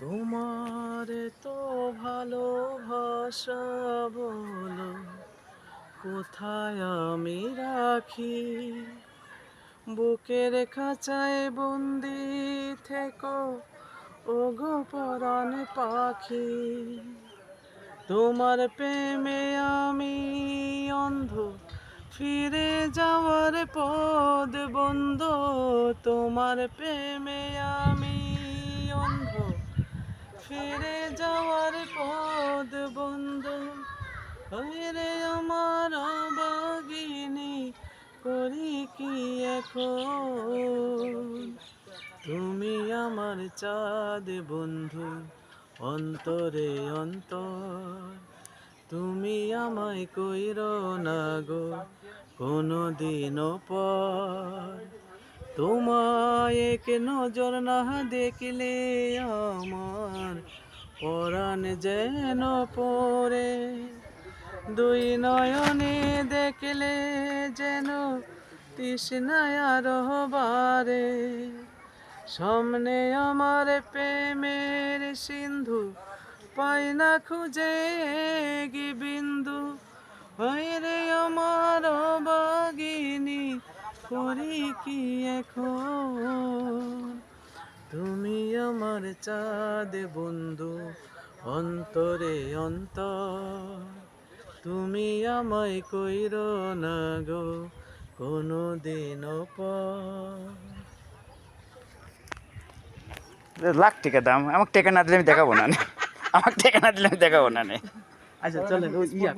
তোমার তো ভালোবাসা বলো, কোথায় আমি রাখি? বুকের খাঁচায় বন্দি থেকো ও গো পরাণ পাখি। তোমার প্রেমে আমি অন্ধ, ফিরে যাওয়ার পদ বন্ধ। তোমার প্রেমে আমি ফিরে যাওয়ার পদ বন্ধ। রে আমার বাগিনী, করি কি এখন? তুমি আমার চাঁদ বন্ধু, অন্তরে অন্তর। তুমি আমায় কইর না গো কোনো দিনও পর। এক নজর না দেখলে আমার পরাণ যেন পড়ে। দুই নয়নে দেখলে যেন তৃষ্ণায় সামনে আমার প্রেমের সিন্ধু পাই না খুঁজে গি বিন্দু। রে আমার বাগিনী করি কি এখন? তুমি আমার চাঁদ বন্ধু অন্তরে অন্ত তুমি আমায় কইর না গো কোনো দিন লাখ টাকা দাম আমাকে টেকা না দিলে আমি দেখাবো না। আমাকে টেকা না দিলে আমি দেখাবো না। আচ্ছা চলেন ওই ইয়া